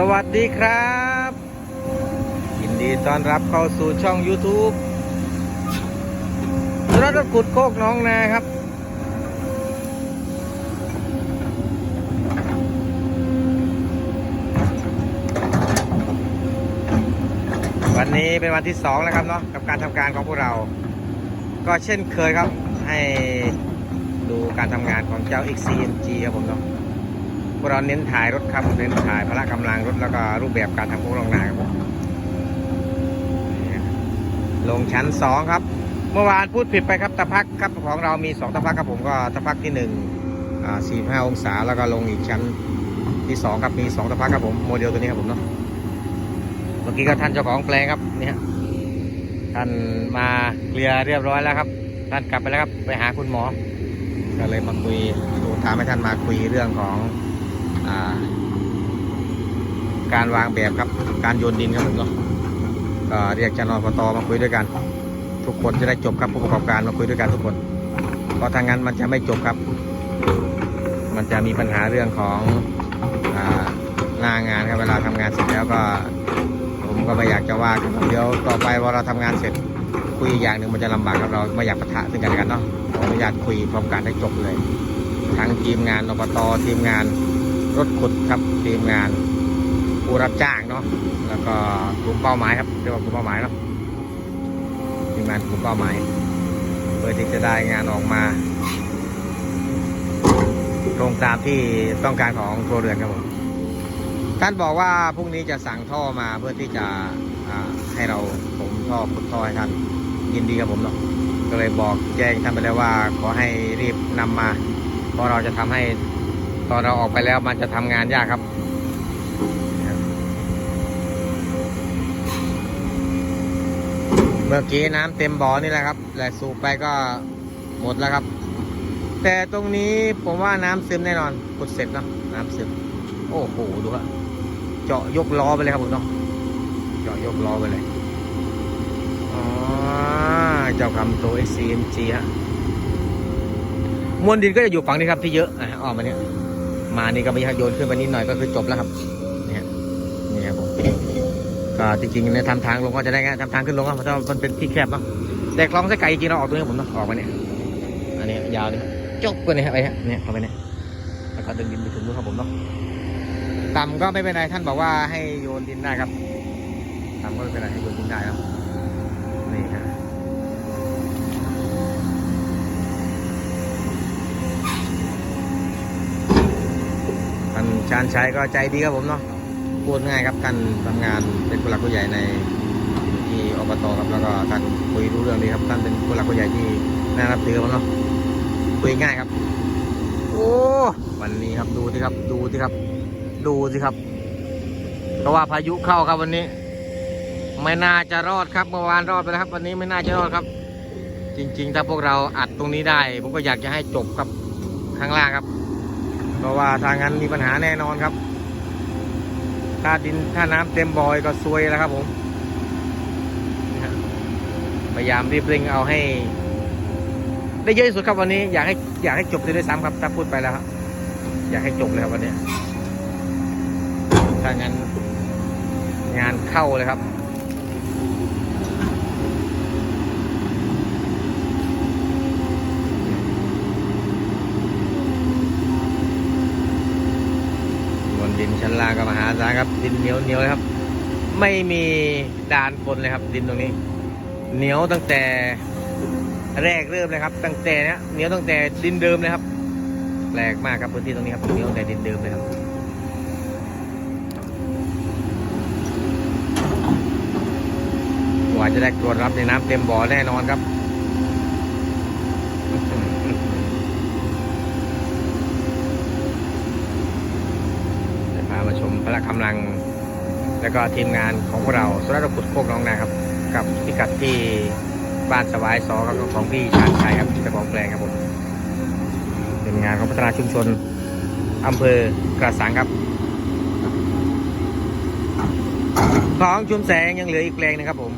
สวัสดีครับ ยินดีต้อนรับเข้าสู่ช่อง YouTube รถกุดโคกน้องนาครับ วันนี้เป็นวันที่สองแล้วครับเนาะกับการทำการของพวกเรา ก็เช่นเคยครับให้ดูการทำงานของเจ้า XCMG ครับผมเนาะ พวกเราเน้นถ่ายรถครับ เน้นถ่ายพละกำลังรถแล้วก็รูปแบบการทำโค้งลงนาครับลงชั้นสองครับ เมื่อวานพูดผิดไปครับตะพักครับของเรามีสองตะพักครับผมก็ตะพักที่หนึ่งสี่ห้าองศาแล้วก็ลงอีกชั้นที่สองครับมีสองตะพักครับผมโมเดลตัวนี้ครับผมเนาะเมื่อกี้ก็ท่านเจ้าของแปลงครับเนี่ยท่านมาเคลียร์เรียบร้อยแล้วครับ ท่านกลับไปแล้วครับไปหาคุณหมอ ก็เลยมาคุยดูถามให้ท่านมาคุยเรื่องของ การวางแบบครับ การโยนดินครับผมเนาะก็เรียกเจ้านอปตมาคุยด้วยกัน ทุกคนจะได้จบครับผู้ประกอบการมาคุยด้วยกันทุกคน เพราะทางนั้นมันจะไม่จบครับ มันจะมีปัญหาเรื่องของอ่าหน้างานครับเวลาทำงานเสร็จแล้วก็ ผมก็ไม่อยากจะว่ากันเดี๋ยวต่อไปพอเราทำงานเสร็จคุยอย่างหนึ่งมันจะลำบากกับเราไม่อยากปะทะซึ่งกันและกันเนาะขออนุญาตคุยพร้อมกันให้จบเลย ทั้งทีมงานอบตทีมงาน รถขุดครับทีมงานผู้รับจ้างเนาะแล้วก็กลุ่มเป้าหมายครับเรียกว่ากลุ่มเป้าหมายเนาะทีมงานกลุ่มเป้าหมายเพื่อที่จะได้งานออกมาตรงตามที่ต้องการของครัวเรือนครับผมท่านบอกว่าพรุ่งนี้จะสั่งท่อมาเพื่อที่จะให้เราผมท่อขุดท่อให้ท่านยินดีครับผมเนาะก็เลยบอกแจ้งท่านไปแล้วว่าขอให้รีบนำมาเพราะเราจะทำให้ ตอนเราออกไปแล้วมันจะทำงานยากครับ เมื่อกี้น้ำเต็มบ่อนี่แหละครับแหละสูบไปก็หมดแล้วครับ แต่ตรงนี้ผมว่าน้ำซึมแน่นอนขุดเสร็จเนาะน้ำซึม โอ้โหดูครับเจาะยกล้อไปเลยครับผมเนาะเจาะยกล้อไปเลยอ๋อเจ้าคำโต SCMG ฮะมวลดินก็จะอยู่ฝั่งนี้ครับที่เยอะอะออกมาเนี่ย มานี่ก็ไม่โยนขึ้นไปนิดหน่อยก็คือจบแล้วครับเนี่ยนี่ครับผมก็จริงๆในยทำทางลงก็จะได้ง่ายทำทางขึ้นลงก็เพราะว่ามันเป็นที่แคบเนาะแต่คลองไส้ไก่จริงเราออกตรงนี้ผมเนาะออกมาเนี่ยอันนี้ยาวนี่จบไปเนี่ยไปฮะเนี่ยเข้าไปเนี่ยแล้วก็ดินดินไปถึงนู้นครับผมเนาะต่ำก็ไม่เป็นไรท่านบอกว่าให้โยนดินได้ครับต่ำก็ไม่เป็นไรให้โยนดินได้ครับนี่ครับ ท่านชัยก็ใจดีครับผมเนาะพูดง่ายครับท่านทำงานเป็นผู้หลักผู้ใหญ่ในที่อบตครับแล้วก็ท่านคุยรู้เรื่องดีครับท่านเป็นผู้หลักผู้ใหญ่ที่น่ารับถือครับเนาะคุยง่ายครับ โอ้วันนี้ครับดูสิครับ ดูสิครับ ดูสิครับเพราะว่าพายุเข้าครับวันนี้ ไม่น่าจะรอดครับเมื่อวานรอดไปแล้วครับ วันนี้ไม่น่าจะรอดครับ จริง ๆ ถ้าพวกเราอัดตรงนี้ได้ ผมก็อยากจะให้จบครับข้างล่างครับ ราะว่าทางนั้นมีปัญหาแน่นอนครับ ถ้าดินถ้าน้ำเต็มบ่อยก็ซวยแล้วครับผม พยายามรีบเร่งเอาให้ ได้เยอะที่สุดครับวันนี้ อยากให้อยากให้จบเลยด้วยซ้ำครับถ้าพูดไปแล้วครับอยากให้จบเลยครับวันนี้ถ้างั้นงานเข้าเลยครับ บนดิน ชั้นล่างก็มหาศาลครับ ดินเหนียวเหนียวเลยครับ ไม่มีดานปนเลยครับ ดินตรงนี้ เหนียวตั้งแต่แรกเริ่มเลยครับ ตั้งแต่เนี้ยเหนียวตั้งแต่ดินเดิมเลยครับแปลกมากครับพื้นที่ตรงนี้ครับเหนียวตั้งแต่ดินเดิมเลยครับกว่าจะได้ตรวจรับในน้ำเต็มบ่อแน่นอนครับ จะ พละกำลัง แล้วก็ทีมงานของพวกเราสุรัตน์ขุดโคกน้องนาครับ กับพิกัดที่บ้านสวายซอครับของพี่ชาญชัยครับเจ้าของแปลงครับผมเป็นงานของพัฒนาชุมชนอำเภอกระสังครับ ของชุมแสงยังเหลืออีกแปลงนะครับผม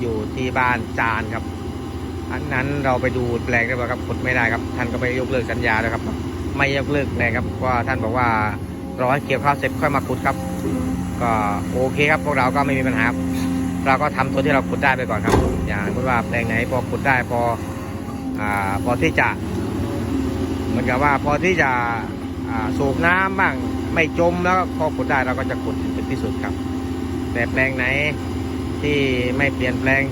อยู่ที่บ้านจานครับอันนั้นเราไปดูแปลงได้ป่ะครับขุดไม่ได้ครับ ท่านก็ไปยกเลิกสัญญาแล้วครับ ไม่ยกเลิกแปลงครับเพราะว่าท่านบอกว่า รอให้เกี่ยวข้าวเสร็จค่อยมาขุดครับ ก็โอเคครับพวกเราก็ไม่มีปัญหาเราก็ทำตัวที่เราขุดได้ไปก่อนครับ อย่างว่าแปลงไหนพอขุดได้พออ่าพอที่จะเหมือนกับว่าพอที่จะสูบน้ำบ้างไม่จมแล้วพอขุดได้เราก็จะขุดถึงที่สุดครับ แต่แปลงไหนที่ไม่เปลี่ยนแปลง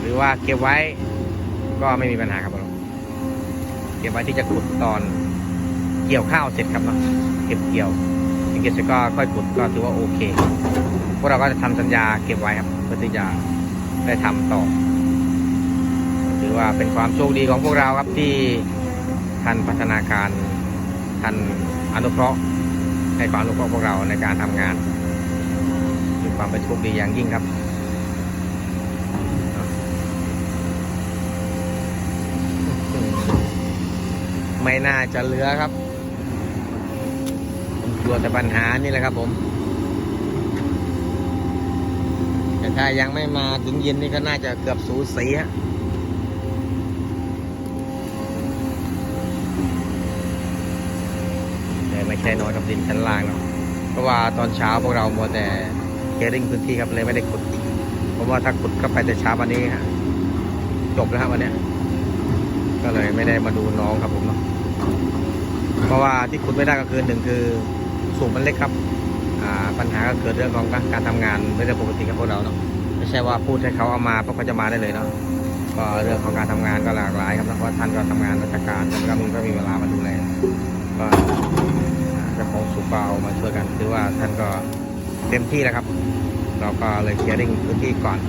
หรือว่าเก็บไว้ก็ไม่มีปัญหาครับผมเก็บไว้ที่จะขุดตอน เกี่ยวข้าวเสร็จครับเนาะเก็บเกี่ยวเก็บเสร็จก็ค่อยขุดก็ถือว่าโอเค พวกเราก็จะทำสัญญาเก็บไว้ครับเพื่อที่จะได้ทำต่อ ถือว่าเป็นความโชคดีของพวกเราครับที่ท่านพัฒนาการท่านอนุเคราะห์ให้ความอนุเคราะห์พวกเราในการทำงานมีความเป็นโชคดีอย่างยิ่งครับไม่น่าจะเหลือครับ กลัวแต่ปัญหานี่แหละครับผมแต่ถ้ายังไม่มาถึงเย็นนี่ก็น่าจะเกือบสูสีฮะแต่ไม่ใช่น้อยกับดินชั้นล่างเนาะเพราะว่าตอนเช้าพวกเรามัวแต่เคลียริ่งพื้นที่ครับเลยไม่ได้ขุดเพราะว่าถ้าขุดก็ไปแต่เช้าวันนี้ฮะจบแล้วครับวันนี้ก็เลยไม่ได้มาดูน้องครับผมเนาะเพราะว่าที่ขุดไม่ได้ก็คือหนึ่งคือ สูงมันเล็กครับอ่าปัญหาก็เกิดเรื่องของการทำงานไม่ได้ปกติกับพวกเราเนาะไม่ใช่ว่าพูดให้เขาเอามาเพราะเขาจะมาได้เลยเนาะก็เรื่องของการทำงานก็หลากหลายครับเพราะท่านก็ทำงานราชการแต่ก็มีก็มีเวลามาดูแลก็เจ้าของสุเปามาช่วยกันถือว่าท่านก็เต็มที่แล้วครับ เราก็เลยเคลียร์ริ่งพื้นที่ก่อน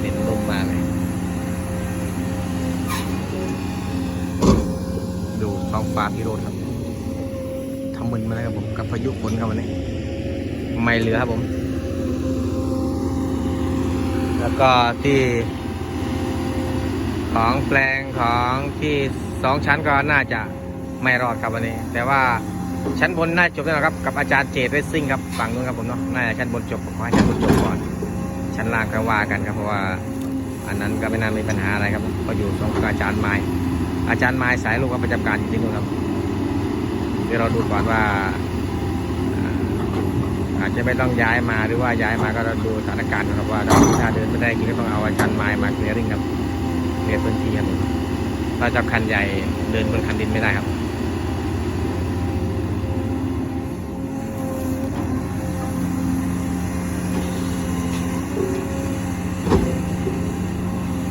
เป็นลมมาเลย ดู ท้องฟ้าพิโรธครับทำมึนมาเลยครับผมกับพายุฝนครับวันนี้ ไม่เหลือครับผม แล้วก็ที่ ของแปลงของที่สองชั้นก็น่าจะไม่รอดครับวันนี้ แต่ว่าชั้นบนน่าจบแล้วครับกับอาจารย์เจดเรซซิ่งครับฝั่งนู้นครับผมเนาะน่าจะชั้นบนจบขอให้ชั้นบนจบก่อน ชั้นล่างก็ว่ากันครับเพราะว่า อันนั้นก็ไม่น่ามีปัญหาอะไรครับก็อยู่สองอาจารย์ไม้ อาจารย์ไม้สายลูกก็ประจำการอยู่ที่นู่นครับ เดี๋ยวเราดูก่อนว่า อาจจะไม่ต้องย้ายมาหรือว่าย้ายมาก็เราดูสถานการณ์ครับว่าเราถ้าเดินไม่ได้ก็ต้องเอาอาจารย์ไม้มาเคลียร์ริ่งครับเคลียร์พื้นที่ครับถ้าจับคันใหญ่เดินบนคันดินไม่ได้ครับ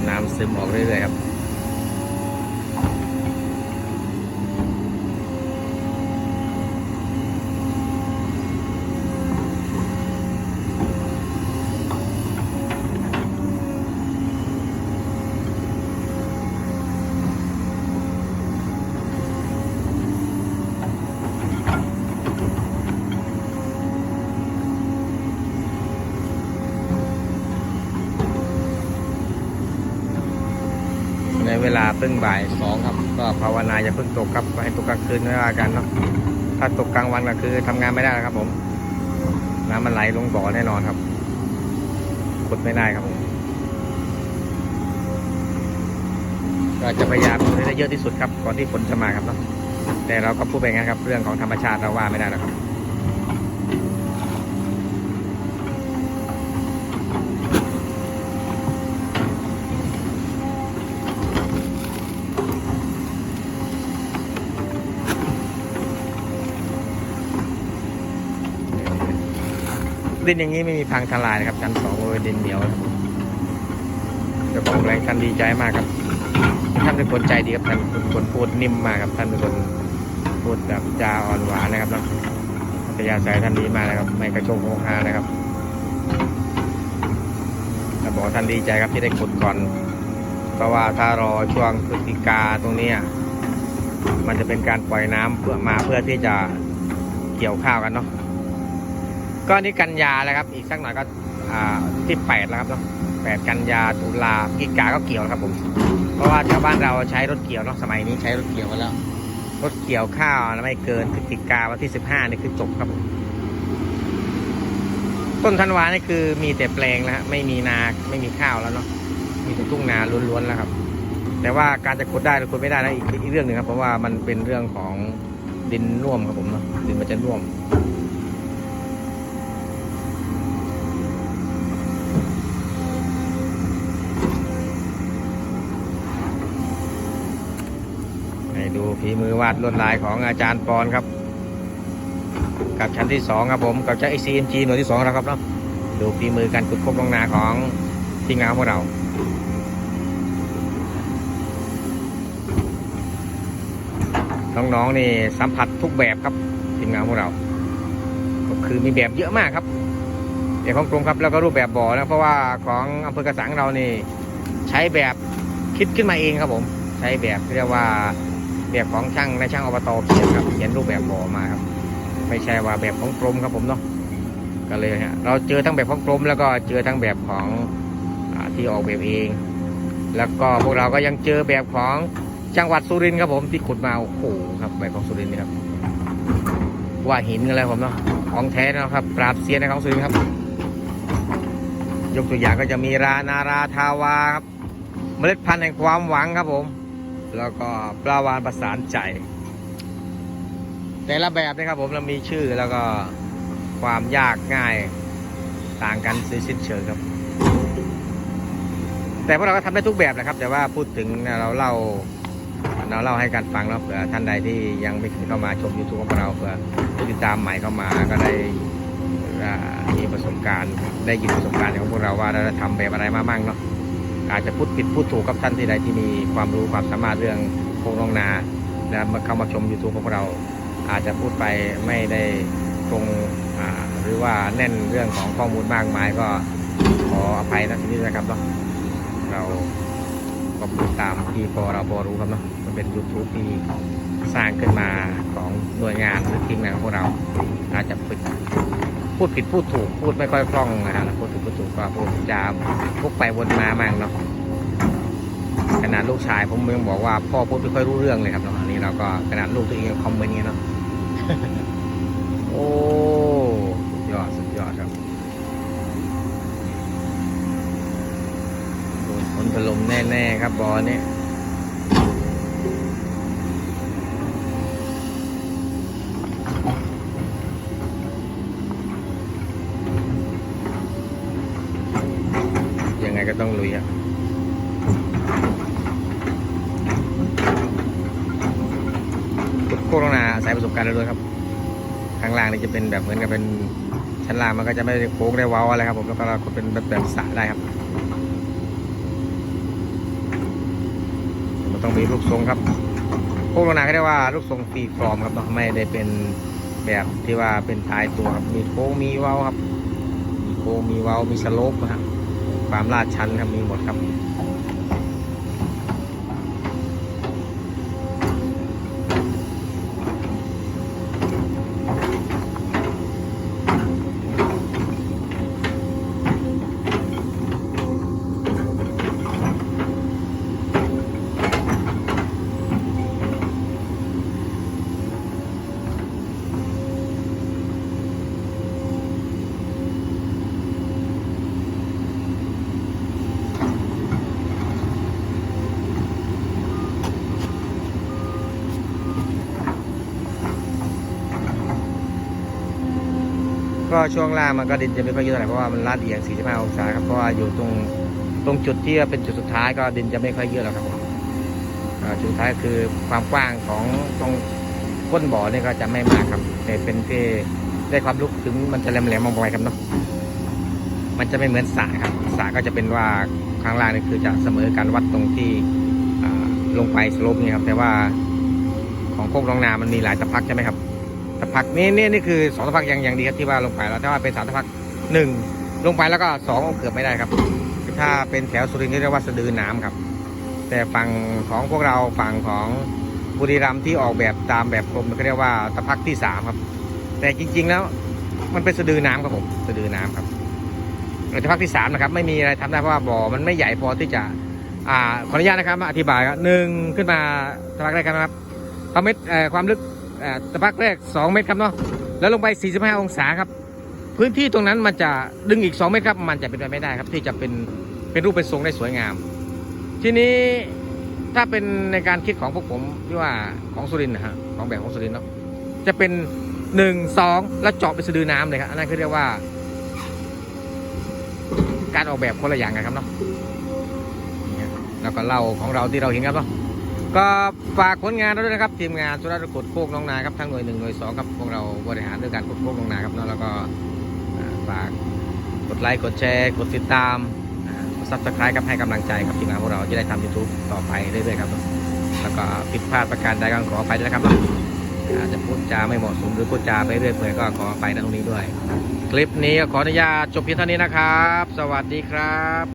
น้ำซึมออกเรื่อยๆครับ ใน เพิ่งบ่ายสองครับ ก็ภาวนาอย่าเพิ่งตกครับให้ตกกลางคืนไม่ว่ากันเนาะถ้าตกกลางวันก็คือทำงานไม่ได้ครับ ผมน้ำมันไหลลงบ่อแน่นอนครับขุดไม่ได้ครับผมก็จะพยายามให้ได้เยอะที่สุดครับก่อนที่ฝนจะมาครับเนาะแต่เราก็พูดไปงั้นครับ เรื่องของธรรมชาติเราว่าไม่ได้หรอกครับ ดินอย่างนี้ไม่มีพังทลายนะครับชั้นสองดินเหนียวเจ้าของแรงท่านดีใจมากครับ ท่านเป็นคนใจดีครับท่านเป็นคนพูดนิ่มมากครับ ท่านเป็นคนพูดแบบจาอ่อนหวานนะครับเนาะอัธยาศัยท่านดีมากนะครับ ไม่กระโชกโกหานะครับแต่บอกท่านดีใจครับที่ได้ขุดก่อน เพราะว่าถ้ารอช่วงพฤศจิกาตรงนี้มันจะเป็นการปล่อยน้ำเพื่อมาเพื่อที่จะเกี่ยวข้าวกันเนาะ ก็นี่กันยาแล้วครับ อีกสักหน่อยก็ที่แปดแล้วครับเนาะแปดกันยาตุลาพฤศจิกาก็เกี่ยวครับผม เพราะว่าชาวบ้านเราใช้รถเกี่ยวเนาะสมัยนี้ใช้รถเกี่ยวกันแล้ว รถเกี่ยวข้าวไม่เกินพฤศจิกาวันที่สิบห้านี่คือจบครับผมต้นธันวานี่คือมีแต่แปลงแล้วฮะไม่มีนาไม่มีข้าวแล้วเนาะมีแต่ทุ่งนาล้วนๆแล้วครับ แต่ว่าการจะขุดได้หรือขุดไม่ได้นะอีกอีกเรื่องหนึ่งครับ เพราะว่ามันเป็นเรื่องของดินน่วมครับผมเนาะดินมันจะน่วม ดูฝีมือวาดลวดลายของอาจารย์ปอนครับ กับชั้นที่สองครับผมกับชั้น ICMG หน่วยที่สองแล้วครับเนาะดูฝีมือการขุดพบลงนาของทีมงานของพวกเราน้องๆนี่สัมผัสทุกแบบครับทีมงานของเรา ก็คือมีแบบเยอะมากครับแบบของกรมครับแล้วก็รูปแบบบ่อนะเพราะว่าของอำเภอกระสังเรานี่ใช้แบบคิดขึ้นมาเองครับผม ใช้แบบเรียกว่า แบบของช่างในช่างอบตเขียนครับเขียนรูปแบบบ่อมาครับ ไม่ใช่ว่าแบบของกรมครับผมเนาะก็เลยฮะเราเจอทั้งแบบของกรมแล้วก็เจอทั้งแบบของอที่ออกแบบเอง แล้วก็พวกเราก็ยังเจอแบบของจังหวัดสุรินทร์ครับผมที่ขุดมาโอ้โหครับแบบของสุรินทร์นี่ครับ ว่าหินอะไรผมเนาะของแท้นะครับปราบเซียนในของสุรินทร์ครับ ยกตัวอย่างก็จะมีรานาราทาวาครับเมล็ดพันธุ์แห่งความหวังครับผม แล้วก็ปลาวานประสานใจ แต่ละแบบนะครับผมเรามีชื่อแล้วก็ความยากง่ายต่างกันสิ้นสิ้นเชิงครับ แต่พวกเราก็ทำได้ทุกแบบนะครับ แต่ว่าพูดถึงเราเล่าเราเล่าให้กันฟังเนาะเผื่อท่านใดที่ยังไม่เคยเข้ามาชม YouTube ของเราเผื่อติดตามใหม่เข้ามาก็ได้มีประสบการณ์ได้ยินประสบการณ์ของพวกเราว่าเราทำแบบอะไรมาบ้างเนาะ อาจจะพูดผิดพูดถูกกับท่านที่ใดที่มีความรู้ความสามารถเรื่องโครงโรงนาแล้วมาเข้ามาชม YouTube ของเราอาจจะพูดไปไม่ได้ตรงหรือว่าแน่นเรื่องของข้อมูลมากมายก็ขออภัยนะทีนี้นะครับเนาะเราก็พูดตามที่พอเราพอรู้ครับเนาะมันเป็น YouTube ที่สร้างขึ้นมาของหน่วยงานหรือทีมงานของเราอาจจะผิด พูดผิดพูดถูกพูดไม่ค่อยคล่องนะฮะพูดผิดพูดถูกก็พูดจามพวกไปวนมามั่งเนาะขนาดลูกชายผมยังบอกว่าพ่อพูดไม่ค่อยรู้เรื่องเลยครับเนาะอันนี้เราก็ขนาดลูกตัวเองยังคอมเมนต์นี้เนาะโอ้สุดยอดสุดยอดครับโดนฝนถล่มแน่ๆครับบอลนี้ยังไงก็ ต้องลุยอะโคโรนาอาศัยประสบการณ์ล้วนครับ ข้างล่างนี่จะเป็นแบบเหมือนกับเป็นชั้นล่างมันก็จะไม่ได้โค้งได้เว้าอะไรครับผมแล้วก็เราก็เป็นแบบแบบสระได้ครับ มันต้องมีลูกทรงครับโคโรนาเขาเรียกว่าลูกทรงฟรีฟอร์มครับนะไม่ได้เป็นแบบที่ว่าเป็นตายตัวครับมีโค้งมีเว้าครับ มีโค้งมีเว้ามีสโลปนะครับ ความลาดชันครับมีหมดครับ ก็ช่วงล่างมันก็ดินจะไม่ค่อยเยอะเท่าไหร่เพราะว่ามันลาดเอียง 45 องศาครับเพราะว่าอยู่ตรงตรงจุดที่เป็นจุดสุดท้ายก็ดินจะไม่ค่อยเยอะแล้วครับผมจุดสุดท้ายคือความกว้างของตรงก้นบ่อนี่ก็จะไม่มากครับแต่เป็นที่ได้ความลุกถึงมันจะแหลมๆมองไปครับเนาะมันจะไม่เหมือนสระครับสระก็จะเป็นว่าข้างล่างนี่คือจะเสมอการวัดตรงที่ลงไปสโลปนี่ครับแต่ว่าของโคกน้องนามันมีหลายตะพักใช่ไหมครับ ตะพักนี่นี่นี่คือสองตะพักอย่างอย่างดีครับที่ว่าลงไปแล้วถ้าว่าเป็นสามตะพักหนึ่งลงไปแล้วก็สองเกือบไม่ได้ครับ ถ้าเป็นแถวสุรินทร์เรียกว่าสะดือน้ำครับ แต่ฝั่งของพวกเราฝั่งของบุรีรัมย์ที่ออกแบบตามแบบกรมเขาเรียกว่าตะพักที่สามครับ แต่จริง ๆ แล้วมันเป็นสะดือน้ำครับผมสะดือน้ำครับเราจะพักที่สามนะครับ ไม่มีอะไรทำได้เพราะว่าบ่อมันไม่ใหญ่พอที่จะอ่าขออนุญาตนะครับอธิบายครับหนึ่งขึ้นมาตะพักแรกกันนะครับความเม็ดความลึก ตะพักแรก 2 เมตรครับเนาะแล้วลงไป 45 องศาครับ พื้นที่ตรงนั้นมันจะดึงอีก 2 เมตรครับ มันจะเป็นไปไม่ได้ครับ ที่จะเป็นเป็นรูปเป็นทรงได้สวยงาม ทีนี้ถ้าเป็นในการคิดของพวกผมที่ว่าของสุรินนะฮะของแบบของสุรินเนาะจะเป็นหนึ่งสองแล้วเจาะเป็นสะดือน้ำเลยครับอันนั้นคือเรียกว่า การออกแบบคนละอย่างกันครับเนาะแล้วก็เล่าของเราที่เราเห็นครับเนาะ ก็ฝากผลงานเราด้วยนะครับทีมงานสุรัตน์กดโคกน้องนาครับทั้งหน่วยหนึ่งหน่วยสองครับพวกเราบริหารด้วยการกดโคกน้องนาครับเนาะแล้วก็ฝากกดไลค์กดแชร์กดติดตามกดซับสไครต์ครับให้กำลังใจกับทีมงานพวกเราจะได้ทำยูทูบต่อไปเรื่อยๆครับแล้วก็ผิดพลาดประการใดก็ขออภัยด้วยนะครับเนาะอาจจะพูดจาไม่เหมาะสมหรือพูดจาไปเรื่อยเปื่อยก็ขออภัยณตรงนี้ด้วย คลิปนี้ขออนุญาตจบเพียงเท่านี้นะครับ สวัสดีครับ